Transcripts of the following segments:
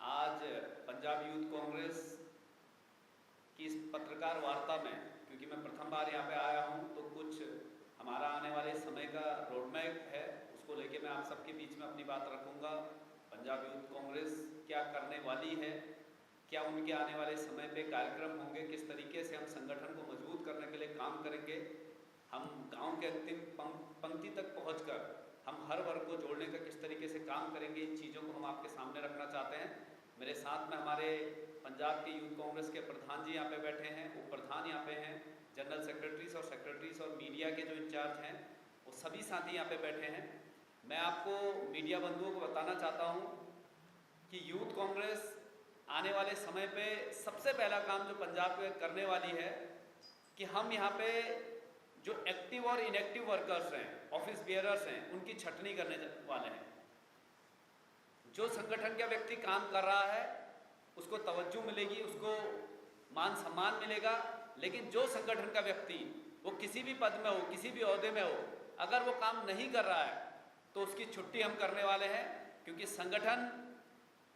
आज पंजाब यूथ कांग्रेस की इस पत्रकार वार्ता में, क्योंकि मैं प्रथम बार यहाँ पे आया हूँ तो कुछ हमारा आने वाले समय का रोडमैप है, उसको लेके मैं आप सबके बीच में अपनी बात रखूँगा। पंजाब यूथ कांग्रेस क्या करने वाली है, क्या उनके आने वाले समय पे कार्यक्रम होंगे, किस तरीके से हम संगठन को मज़बूत करने के लिए काम करेंगे, हम गाँव के अंतिम पंक्ति तक पहुंचकर, हम हर वर्ग को जोड़ने का किस तरीके से काम करेंगे, इन चीज़ों को हम आपके सामने रखना चाहते हैं। मेरे साथ में हमारे पंजाब के यूथ कांग्रेस के प्रधान जी यहाँ पे बैठे हैं, उप प्रधान यहाँ पे हैं, जनरल सेक्रेटरीज और सेक्रेटरीज और मीडिया के जो इंचार्ज हैं, वो सभी साथी यहाँ पे बैठे हैं। मैं आपको मीडिया बंधुओं को बताना चाहता हूँ कि यूथ कांग्रेस आने वाले समय पे सबसे पहला काम जो पंजाब में करने वाली है कि हम यहाँ पे जो एक्टिव और इनएक्टिव वर्कर्स हैं, ऑफ़िस बियरर्स हैं, उनकी छटनी करने वाले हैं। जो संगठन का व्यक्ति काम कर रहा है, उसको तवज्जो मिलेगी, उसको मान सम्मान मिलेगा। लेकिन जो संगठन का व्यक्ति, वो किसी भी पद में हो, किसी भी अहदे में हो, अगर वो काम नहीं कर रहा है तो उसकी छुट्टी हम करने वाले हैं। क्योंकि संगठन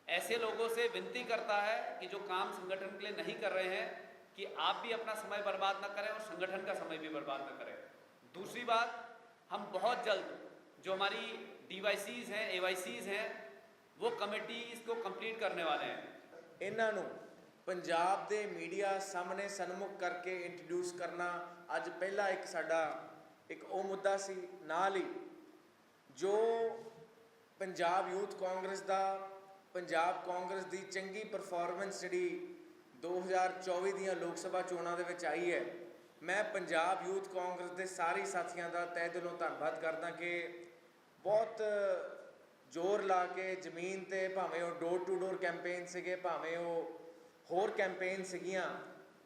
ऐसे लोगों से विनती करता है कि जो काम संगठन के लिए नहीं कर रहे हैं, कि आप भी अपना समय बर्बाद न करें और संगठन का समय भी बर्बाद न करें। दूसरी बात, हम बहुत जल्द, जो हमारी डीवाईसीज हैं एवाईसीज हैं वो कमेटी इसको कंप्लीट करने वाले हैं ਇਹਨਾਂ ਨੂੰ ਪੰਜਾਬ ਦੇ ਮੀਡੀਆ ਸਾਹਮਣੇ ਸਨਮੁਖ ਕਰਕੇ ਇੰਟਰੋਡਿਊਸ ਕਰਨਾ ਅੱਜ ਪਹਿਲਾ ਇੱਕ ਸਾਡਾ ਇੱਕ ਉਹ ਮੁੱਦਾ ਸੀ ਨਾਲ ਹੀ ਜੋ ਪੰਜਾਬ ਯੂਥ ਕਾਂਗਰਸ ਦਾ ਪੰਜਾਬ ਕਾਂਗਰਸ ਦੀ ਚੰਗੀ ਪਰਫਾਰਮੈਂਸ ਜਿਹੜੀ 2024 ਦੀਆਂ ਲੋਕ ਸਭਾ ਚੋਣਾਂ ਦੇ ਵਿੱਚ ਆਈ ਹੈ ਮੈਂ ਪੰਜਾਬ ਯੂਥ ਕਾਂਗਰਸ ਦੇ ਸਾਰੇ ਸਾਥੀਆਂ ਦਾ ਤਹਿ ਦਿਲੋਂ ਧੰਨਵਾਦ ਕਰਦਾ ਕਿ ਬਹੁਤ ਜ਼ੋਰ ਲਾ ਕੇ ਜ਼ਮੀਨ ਤੇ ਭਾਵੇਂ ਉਹ ਡੋਰ ਟੂ ਡੋਰ ਕੈਂਪੇਨ ਸੀਗੇ, ਭਾਵੇਂ ਉਹ ਹੋਰ ਕੈਂਪੇਨ ਸੀਗੀਆਂ,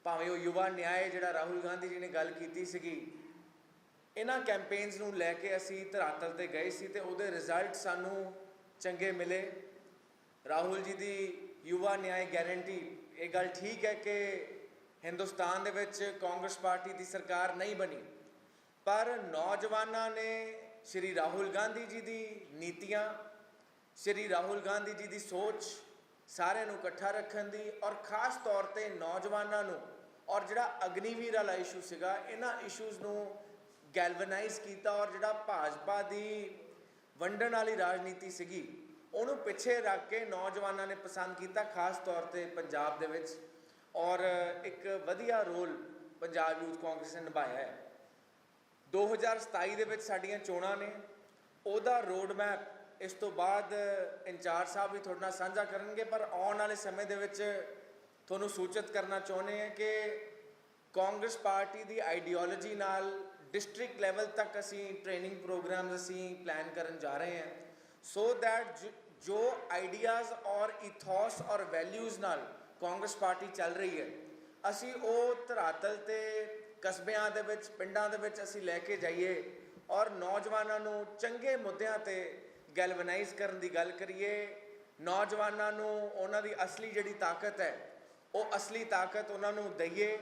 ਭਾਵੇਂ ਉਹ ਯੁਵਾ ਨਿਆਏ ਜਿਹੜਾ ਰਾਹੁਲ ਗਾਂਧੀ ਜੀ ਨੇ ਗੱਲ ਕੀਤੀ ਸੀਗੀ, ਇਹਨਾਂ ਕੈਂਪੇਨਸ ਨੂੰ ਲੈ ਕੇ ਅਸੀਂ ਧਰਾਤਲ ਤੇ ਗਏ ਸੀ ਤੇ ਉਹਦੇ ਰਿਜ਼ਲਟ ਸਾਨੂੰ ਚੰਗੇ ਮਿਲੇ। ਰਾਹੁਲ ਜੀ ਦੀ ਯੁਵਾ ਨਿਆਏ ਗਾਰੰਟੀ ਇਹ ਗੱਲ ਠੀਕ ਹੈ ਕਿ ਹਿੰਦੁਸਤਾਨ ਦੇ ਵਿੱਚ ਕਾਂਗਰਸ ਪਾਰਟੀ ਦੀ ਸਰਕਾਰ ਨਹੀਂ ਬਣੀ, ਪਰ ਨੌਜਵਾਨਾਂ ਨੇ ਸ਼੍ਰੀ ਰਾਹੁਲ ਗਾਂਧੀ ਜੀ ਦੀ ਨੀਤੀਆਂ ਸ਼੍ਰੀ ਰਾਹੁਲ ਗਾਂਧੀ ਜੀ ਦੀ ਸੋਚ ਸਾਰਿਆਂ ਨੂੰ ਇਕੱਠਾ ਰੱਖਣ ਦੀ ਔਰ ਖਾਸ ਤੌਰ ਤੇ ਨੌਜਵਾਨਾਂ ਨੂੰ ਔਰ ਜਿਹੜਾ ਅਗਨੀਵੀਰ ਵਾਲਾ ਇਸ਼ੂ ਸੀਗਾ, ਇਹਨਾਂ ਇਸ਼ੂਜ਼ ਨੂੰ ਗੈਲਵਨਾਈਜ਼ ਕੀਤਾ ਔਰ ਜਿਹੜਾ ਭਾਜਪਾ ਦੀ ਵੰਡਣ ਵਾਲੀ ਰਾਜਨੀਤੀ ਸੀਗੀ, ਉਹਨੂੰ ਪਿੱਛੇ ਰੱਖ ਕੇ ਨੌਜਵਾਨਾਂ ਨੇ ਪਸੰਦ ਕੀਤਾ ਖਾਸ ਤੌਰ ਤੇ ਪੰਜਾਬ ਦੇ ਵਿੱਚ ਔਰ ਇੱਕ ਵਧੀਆ ਰੋਲ ਪੰਜਾਬ ਯੂਥ ਕਾਂਗਰਸ ਨੇ ਨਿਭਾਇਆ ਹੈ। 2027 ਦੇ ਵਿੱਚ ਸਾਡੀਆਂ ਚੋਣਾਂ ਨੇ, ਉਹਦਾ ਰੋਡ ਮੈਪ ਇਸ ਤੋਂ ਬਾਅਦ ਇੰਚਾਰਜ ਸਾਹਿਬ ਵੀ ਤੁਹਾਡੇ ਨਾਲ ਸਾਂਝਾ ਕਰਨਗੇ, ਪਰ ਆਉਣ ਵਾਲੇ ਸਮੇਂ ਦੇ ਵਿੱਚ ਤੁਹਾਨੂੰ ਸੂਚਿਤ ਕਰਨਾ ਚਾਹੁੰਦੇ ਹਾਂ ਕਿ ਕਾਂਗਰਸ ਪਾਰਟੀ ਦੀ ਆਈਡੀਓਲੋਜੀ ਨਾਲ ਡਿਸਟ੍ਰਿਕਟ ਲੈਵਲ ਤੱਕ ਅਸੀਂ ਟ੍ਰੇਨਿੰਗ ਪ੍ਰੋਗਰਾਮਸ ਅਸੀਂ ਪਲਾਨ ਕਰਨ ਜਾ ਰਹੇ ਹਾਂ। ਸੋ ਦੈਟ ਜੋ ਆਈਡੀਆਜ਼ ਔਰ ਇਥੋਸ ਔਰ ਵੈਲਿਊਜ਼ ਨਾਲ ਕਾਂਗਰਸ ਪਾਰਟੀ ਚੱਲ ਰਹੀ ਹੈ, ਅਸੀਂ ਉਹ ਧਰਾਤਲ ਤੇ ਕਸਬਿਆਂ ਦੇ ਵਿੱਚ, ਪਿੰਡਾਂ ਦੇ ਵਿੱਚ ਅਸੀਂ ਲੈ ਕੇ ਜਾਈਏ ਔਰ ਨੌਜਵਾਨਾਂ ਨੂੰ ਚੰਗੇ ਮੁੱਦਿਆਂ ਤੇ ਗੈਲਵਨਾਈਜ਼ ਕਰਨ ਦੀ ਗੱਲ ਕਰੀਏ, ਨੌਜਵਾਨਾਂ ਨੂੰ ਉਹਨਾਂ ਦੀ ਅਸਲੀ ਜਿਹੜੀ ਤਾਕਤ ਹੈ, ਉਹ ਅਸਲੀ ਤਾਕਤ ਉਹਨਾਂ ਨੂੰ ਦਈਏ।